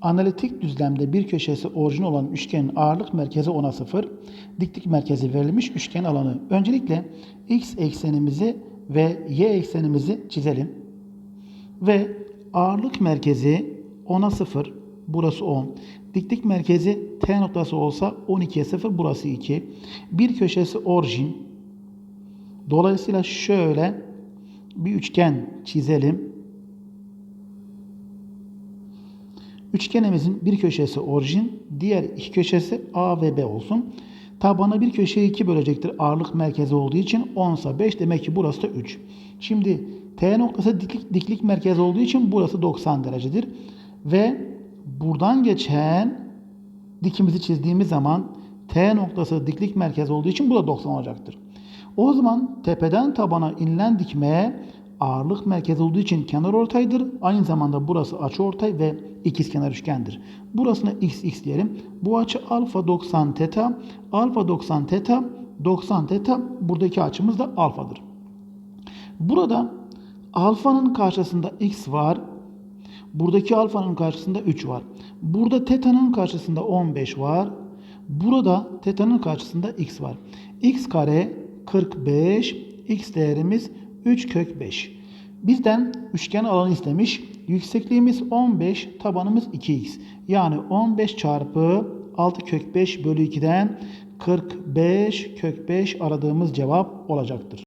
Analitik düzlemde bir köşesi orijin olan üçgenin ağırlık merkezi 10'a 0, diklik merkezi verilmiş üçgen alanı. Öncelikle x eksenimizi ve y eksenimizi çizelim. Ve ağırlık merkezi 10'a 0, burası 10. Diklik merkezi T noktası olsa 12'ye 0, burası 2. Bir köşesi orijin. Dolayısıyla şöyle bir üçgen çizelim. Üçgenimizin bir köşesi orijin, diğer iki köşesi A ve B olsun. Tabanı bir köşeyi 2 bölecektir. Ağırlık merkezi olduğu için 10 ise 5 demek ki burası da 3. Şimdi T noktası diklik, diklik merkezi olduğu için burası 90 derecedir. Ve buradan geçen dikimizi çizdiğimiz zaman T noktası diklik merkezi olduğu için bu da 90 olacaktır. O zaman tepeden tabana inilen dikme ağırlık merkezi olduğu için kenar ortaydır. Aynı zamanda burası açı ortay ve ikizkenar üçgendir. Burasına x x diyelim. Bu açı alfa 90 teta. Alfa 90 teta 90 teta buradaki açımız da alfadır. Burada alfanın karşısında x var. Buradaki alfanın karşısında 3 var. Burada teta'nın karşısında 15 var. Burada teta'nın karşısında x var. x kare 45, x değerimiz 3 kök 5. Bizden üçgen alanı istemiş. Yüksekliğimiz 15, tabanımız 2x. Yani 15 çarpı 6 kök 5 bölü 2'den 45 kök 5 aradığımız cevap olacaktır.